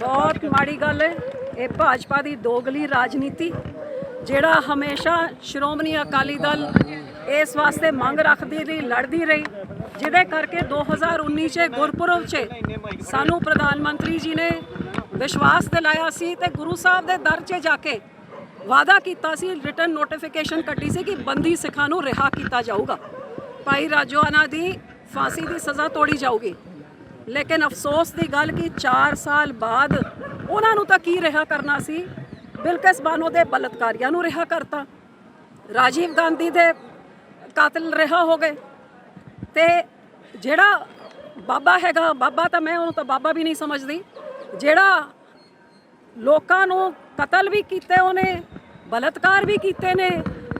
ਬਹੁਤ ਮਾੜੀ ਗੱਲ ਹੈ ਇਹ ਭਾਜਪਾ ਦੀ ਦੋਗਲੀ ਰਾਜਨੀਤੀ, ਜਿਹੜਾ ਹਮੇਸ਼ਾ ਸ਼੍ਰੋਮਣੀ ਅਕਾਲੀ ਦਲ ਇਸ ਵਾਸਤੇ ਮੰਗ ਰੱਖਦੀ ਰਹੀ, ਲੜਦੀ ਰਹੀ, ਜਿਹਦੇ ਕਰਕੇ 2019 ਚ, ਗੁਰਪੁਰਬ 'ਚ ਸਾਨੂੰ ਪ੍ਰਧਾਨ ਮੰਤਰੀ ਜੀ ਨੇ ਵਿਸ਼ਵਾਸ ਦਿਲਾਇਆ ਸੀ ਤੇ ਗੁਰੂ ਸਾਹਿਬ ਦੇ ਦਰ 'ਚ ਜਾ ਕੇ ਵਾਅਦਾ ਕੀਤਾ ਸੀ ਰਿਟਰਨ ਨੋਟੀਫਿਕੇਸ਼ਨ ਕੱਢੀ ਸੀ ਕਿ ਬੰਦੀ ਸਿੱਖਾਂ ਨੂੰ ਰਿਹਾ ਕੀਤਾ ਜਾਊਗਾ। ਭਾਈ ਰਾਜੋਆਨਾ ਦੀ ਫਾਂਸੀ ਦੀ ਸਜ਼ਾ ਤੋੜੀ ਜਾਊਗੀ। ਲੇਕਿਨ ਅਫਸੋਸ ਦੀ ਗੱਲ ਕਿ 4 ਸਾਲ ਬਾਅਦ ਉਹਨਾਂ ਨੂੰ ਤਾਂ ਕੀ ਰਿਹਾ ਕਰਨਾ ਸੀ? ਬਿਲਕਿਸ ਬਾਨੋ ਦੇ ਬਲਤਕਾਰੀਆਂ ਨੂੰ ਰਿਹਾ ਕਰਤਾ। ਰਾਜੀਵ ਗਾਂਧੀ ਦੇ ਕਾਤਲ ਰਿਹਾ ਹੋ ਗਏ। ਤੇ ਜਿਹੜਾ ਬਾਬਾ ਹੈਗਾ, ਬਾਬਾ ਤਾਂ ਮੈਂ ਉਹਨੂੰ ਤਾਂ ਬਾਬਾ ਵੀ ਨਹੀਂ ਸਮਝਦੀ। ਜਿਹੜਾ ਲੋਕਾਂ ਨੂੰ ਕਤਲ ਵੀ ਕੀਤੇ ਉਹਨੇ, ਬਲਤਕਾਰ ਵੀ ਕੀਤੇ ਨੇ,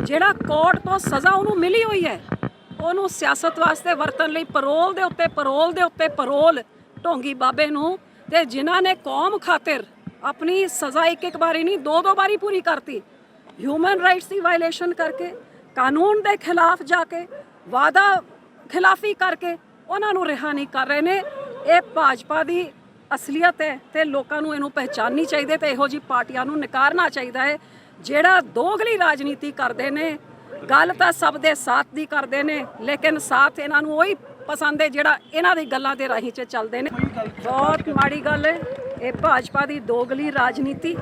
ਜਿਹੜਾ ਕੋਰਟ ਤੋਂ ਸਜ਼ਾ ਉਹਨੂੰ ਮਿਲੀ ਹੋਈ ਹੈ। ਉਹਨੂੰ ਸਿਆਸਤ ਵਾਸਤੇ ਵਰਤਣ ਲਈ ਪਰੋਲ ਦੇ ਉੱਤੇ ਪਰੋਲ ਦੇ ਉੱਤੇ ਪਰੋਲ ਢੋਂਗੀ ਬਾਬੇ ਨੂੰ ਤੇ ਜਿਨ੍ਹਾਂ ਨੇ ਕੌਮ ਖਾਤਰ ਆਪਣੀ ਸਜ਼ਾ ਇੱਕ ਇੱਕ ਵਾਰੀ ਨਹੀਂ, ਦੋ ਦੋ ਵਾਰੀ ਪੂਰੀ ਕਰਤੀ। ਹਿਊਮਨ ਰਾਈਟਸ ਦੀ ਵਾਇਲੇਸ਼ਨ ਕਰਕੇ, ਕਾਨੂੰਨ ਦੇ ਖਿਲਾਫ ਜਾ ਕੇ ਵਾਦਾ ਖਿਲਾਫੀ ਕਰਕੇ ਉਹਨਾਂ ਨੂੰ ਰਿਹਾ ਨਹੀਂ ਕਰ ਰਹੇ ਨੇ। ਇਹ ਭਾਜਪਾ ਦੀ ਅਸਲੀਅਤ ਹੈ ਤੇ ਲੋਕਾਂ ਨੂੰ ਇਹਨੂੰ ਪਹਿਚਾਨਣੀ ਚਾਹੀਦੀ ਹੈ ਤੇ ਇਹੋ ਜੀ ਪਾਰਟੀਆਂ ਨੂੰ ਨਕਾਰਨਾ ਚਾਹੀਦਾ ਹੈ, ਜਿਹੜਾ ਦੋਗਲੀ ਰਾਜਨੀਤੀ ਕਰਦੇ ਨੇ। ਗੱਲ ਤਾਂ ਸਭ ਦੇ ਸਾਥ ਦੀ ਕਰਦੇ ਨੇ, ਲੇਕਿਨ ਸਾਥ ਇਹਨਾਂ ਨੂੰ ਉਹੀ ਪਸੰਦ ਹੈ ਜਿਹੜਾ ਇਹਨਾਂ ਦੀ ਗੱਲਾਂ ਦੇ ਰਾਹੀਂ 'ਚ ਚੱਲਦੇ ਨੇ। ਬਹੁਤ ਮਾੜੀ ਗੱਲ ਹੈ, ਇਹ ਭਾਜਪਾ ਦੀ ਦੋਗਲੀ ਰਾਜਨੀਤੀ,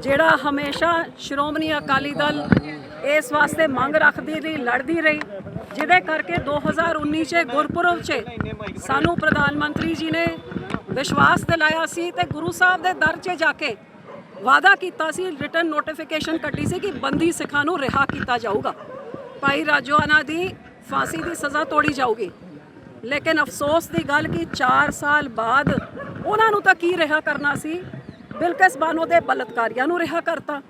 ਜਿਹੜਾ ਹਮੇਸ਼ਾ ਸ਼੍ਰੋਮਣੀ ਅਕਾਲੀ ਦਲ ਇਸ ਵਾਸਤੇ ਮੰਗ ਰੱਖਦੀ ਰਹੀ, ਲੜਦੀ ਰਹੀ, ਜਿਹਦੇ ਕਰਕੇ 2019 ਚ, ਗੁਰਪੁਰਬ 'ਚ ਸਾਨੂੰ ਪ੍ਰਧਾਨ ਮੰਤਰੀ ਜੀ ਨੇ ਵਿਸ਼ਵਾਸ ਦਿਲਾਇਆ ਸੀ ਤੇ ਗੁਰੂ ਸਾਹਿਬ ਦੇ ਦਰ 'ਚ ਜਾ ਕੇ ਵਾਅਦਾ ਕੀਤਾ ਸੀ ਰਿਟਰਨ ਨੋਟੀਫਿਕੇਸ਼ਨ ਕੱਢੀ ਸੀ ਕਿ ਬੰਦੀ ਸਿੱਖਾਂ ਨੂੰ ਰਿਹਾ ਕੀਤਾ ਜਾਊਗਾ। ਭਾਈ ਰਾਜੋਆਨਾ ਦੀ ਫਾਂਸੀ ਦੀ ਸਜ਼ਾ ਤੋੜੀ ਜਾਊਗੀ। ਲੇਕਿਨ ਅਫਸੋਸ ਦੀ ਗੱਲ ਕਿ 4 ਸਾਲ ਬਾਅਦ ਉਹਨਾਂ ਨੂੰ ਤਾਂ ਕੀ ਰਿਹਾ ਕਰਨਾ ਸੀ? ਬਿਲਕਿਸ ਬਾਨੋ ਦੇ ਬਲਤਕਾਰੀਆਂ ਨੂੰ ਰਿਹਾ ਕਰਤਾ।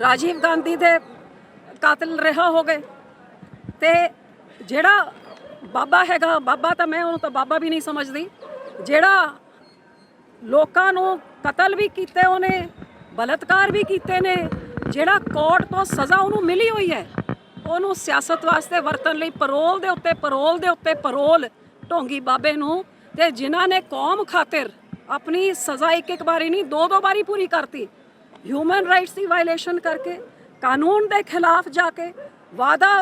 ਰਾਜੀਵ ਗਾਂਧੀ ਦੇ ਕਾਤਲ ਰਿਹਾ ਹੋ ਗਏ। ਤੇ ਜਿਹੜਾ ਬਾਬਾ ਹੈਗਾ, ਬਾਬਾ ਤਾਂ ਮੈਂ ਉਹਨੂੰ ਤਾਂ ਬਾਬਾ ਵੀ ਨਹੀਂ ਸਮਝਦੀ। ਜਿਹੜਾ ਲੋਕਾਂ ਨੂੰ ਕਤਲ ਵੀ ਕੀਤੇ ਉਹਨੇ ਬਲਤਕਾਰ ਵੀ ਕੀਤੇ ਨੇ, ਜਿਹੜਾ ਕੋਰਟ ਤੋਂ ਸਜ਼ਾ ਉਹਨੂੰ ਮਿਲੀ ਹੋਈ ਹੈ, ਉਹਨੂੰ ਸਿਆਸਤ ਵਾਸਤੇ ਵਰਤਣ ਲਈ ਪਰੋਲ ਦੇ ਉੱਤੇ ਪਰੋਲ ਦੇ ਉੱਤੇ ਪਰੋਲ, ਢੋਂਗੀ ਬਾਬੇ ਨੂੰ, ਤੇ ਜਿਨ੍ਹਾਂ ਨੇ ਕੌਮ ਖਾਤਰ ਆਪਣੀ ਸਜ਼ਾ ਇੱਕ ਇੱਕ ਵਾਰੀ ਨਹੀਂ ਦੋ ਦੋ ਵਾਰੀ ਪੂਰੀ ਕਰਤੀ। ਹਿਊਮਨ ਰਾਈਟਸ ਦੀ ਵਾਇਲੇਸ਼ਨ ਕਰਕੇ, ਕਾਨੂੰਨ ਦੇ ਖਿਲਾਫ ਜਾ ਕੇ ਵਾਦਾ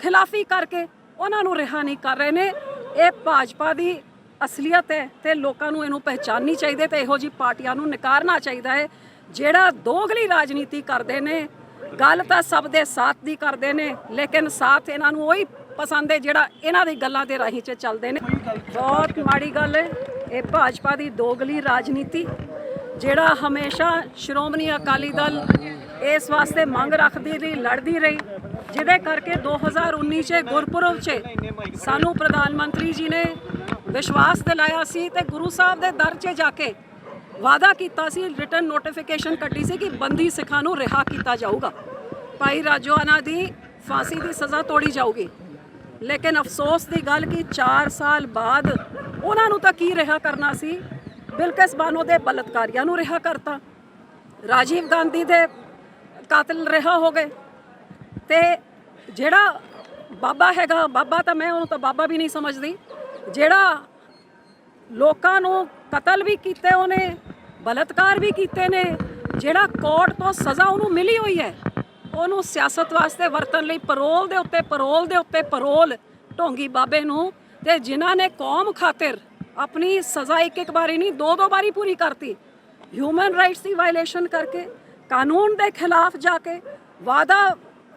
ਖਿਲਾਫੀ ਕਰਕੇ ਉਹਨਾਂ ਨੂੰ ਰਿਹਾ ਨਹੀਂ ਕਰ ਰਹੇ ਨੇ। ਇਹ ਭਾਜਪਾ ਦੀ ਅਸਲੀਅਤ ਹੈ ਤੇ ਲੋਕਾਂ ਨੂੰ ਇਹਨੂੰ ਪਹਿਚਾਨਣੀ ਚਾਹੀਦੀ ਹੈ ਤੇ ਇਹੋ ਜੀ ਪਾਰਟੀਆਂ ਨੂੰ ਨਕਾਰਨਾ ਚਾਹੀਦਾ ਹੈ। ਜਿਹੜਾ ਦੋਗਲੀ ਰਾਜਨੀਤੀ ਕਰਦੇ ਨੇ, ਗੱਲ ਤਾਂ ਸਭ ਦੇ ਸਾਥ ਦੀ ਕਰਦੇ ਨੇ, ਲੇਕਿਨ ਸਾਥ ਇਹਨਾਂ ਨੂੰ ਉਹੀ ਪਸੰਦ ਹੈ ਜਿਹੜਾ ਇਹਨਾਂ ਦੀ ਗੱਲਾਂ ਦੇ ਰਾਹੀਂ 'ਚ ਚੱਲਦੇ ਨੇ। ਬਹੁਤ ਮਾੜੀ ਗੱਲ ਹੈ, ਇਹ ਭਾਜਪਾ ਦੀ ਦੋਗਲੀ ਰਾਜਨੀਤੀ, ਜਿਹੜਾ ਹਮੇਸ਼ਾ ਸ਼੍ਰੋਮਣੀ ਅਕਾਲੀ ਦਲ ਇਸ ਵਾਸਤੇ ਮੰਗ ਰੱਖਦੀ ਰਹੀ, ਲੜਦੀ ਰਹੀ, ਜਿਹਦੇ ਕਰਕੇ 2019 ਚ, ਗੁਰਪੁਰਬ 'ਚ ਸਾਨੂੰ ਪ੍ਰਧਾਨ ਮੰਤਰੀ ਜੀ ਨੇ ਵਿਸ਼ਵਾਸ ਦਿਲਾਇਆ ਸੀ ਤੇ ਗੁਰੂ ਸਾਹਿਬ ਦੇ ਦਰ 'ਚ ਜਾ ਕੇ ਵਾਅਦਾ ਕੀਤਾ ਸੀ ਰਿਟਰਨ ਨੋਟੀਫਿਕੇਸ਼ਨ ਕੱਢੀ ਸੀ ਕਿ ਬੰਦੀ ਸਿੱਖਾਂ ਨੂੰ ਰਿਹਾ ਕੀਤਾ ਜਾਊਗਾ। ਭਾਈ ਰਾਜੋਆਨਾ ਦੀ ਫਾਂਸੀ ਦੀ ਸਜ਼ਾ ਤੋੜੀ ਜਾਊਗੀ। ਲੇਕਿਨ ਅਫਸੋਸ ਦੀ ਗੱਲ ਕਿ 4 ਸਾਲ ਬਾਅਦ ਉਹਨਾਂ ਨੂੰ ਤਾਂ ਕੀ ਰਿਹਾ ਕਰਨਾ ਸੀ? ਬਿਲਕਿਸ ਬਾਨੋ ਦੇ ਬਲਤਕਾਰੀਆਂ ਨੂੰ ਰਿਹਾ ਕਰਤਾ। ਰਾਜੀਵ ਗਾਂਧੀ ਦੇ ਕਾਤਲ ਰਿਹਾ ਹੋ ਗਏ। ਤੇ ਜਿਹੜਾ ਬਾਬਾ ਹੈਗਾ, ਬਾਬਾ ਤਾਂ ਮੈਂ ਉਹਨੂੰ ਤਾਂ ਬਾਬਾ ਵੀ ਨਹੀਂ ਸਮਝਦੀ। ਜਿਹੜਾ ਲੋਕਾਂ ਨੂੰ ਕਤਲ ਵੀ ਕੀਤੇ ਉਹਨੇ, ਬਲਤਕਾਰ ਵੀ ਕੀਤੇ ਨੇ, ਜਿਹੜਾ ਕੋਰਟ ਤੋਂ ਸਜ਼ਾ ਉਹਨੂੰ ਮਿਲੀ ਹੋਈ ਹੈ, ਉਹਨੂੰ ਸਿਆਸਤ ਵਾਸਤੇ ਵਰਤਣ ਲਈ ਪਰੋਲ ਦੇ ਉੱਤੇ ਪਰੋਲ ਦੇ ਉੱਤੇ ਪਰੋਲ ਢੋਂਗੀ ਬਾਬੇ ਨੂੰ ਤੇ ਜਿਨ੍ਹਾਂ ਨੇ ਕੌਮ ਖਾਤਰ ਆਪਣੀ ਸਜ਼ਾ ਇੱਕ ਇੱਕ ਵਾਰੀ ਨਹੀਂ, ਦੋ ਦੋ ਵਾਰੀ ਪੂਰੀ ਕਰਤੀ। ਹਿਊਮਨ ਰਾਈਟਸ ਦੀ ਵਾਇਲੇਸ਼ਨ ਕਰਕੇ, ਕਾਨੂੰਨ ਦੇ ਖਿਲਾਫ ਜਾ ਕੇ ਵਾਦਾ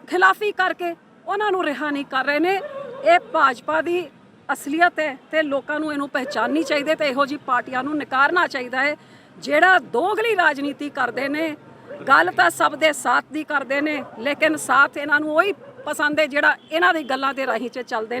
ਖਿਲਾਫੀ ਕਰਕੇ ਉਹਨਾਂ ਨੂੰ ਰਿਹਾ ਨਹੀਂ ਕਰ ਰਹੇ ਨੇ। ਇਹ ਭਾਜਪਾ ਦੀ ਅਸਲੀਅਤ ਹੈ ਤੇ ਲੋਕਾਂ ਨੂੰ ਇਹਨੂੰ ਪਹਿਚਾਨਣੀ ਚਾਹੀਦੀ ਹੈ ਤੇ ਇਹੋ ਜੀ ਪਾਰਟੀਆਂ ਨੂੰ ਨਕਾਰਨਾ ਚਾਹੀਦਾ ਹੈ। ਜਿਹੜਾ ਦੋਗਲੀ ਰਾਜਨੀਤੀ ਕਰਦੇ ਨੇ, ਗੱਲ ਤਾਂ ਸਭ ਦੇ ਸਾਥ ਦੀ ਕਰਦੇ ਨੇ, ਲੇਕਿਨ ਸਾਥ ਇਹਨਾਂ ਨੂੰ ਉਹੀ ਪਸੰਦ ਹੈ ਜਿਹੜਾ ਇਹਨਾਂ ਦੀ ਗੱਲਾਂ ਦੇ ਰਾਹੀਂ 'ਚ ਚੱਲਦੇ ਨੇ।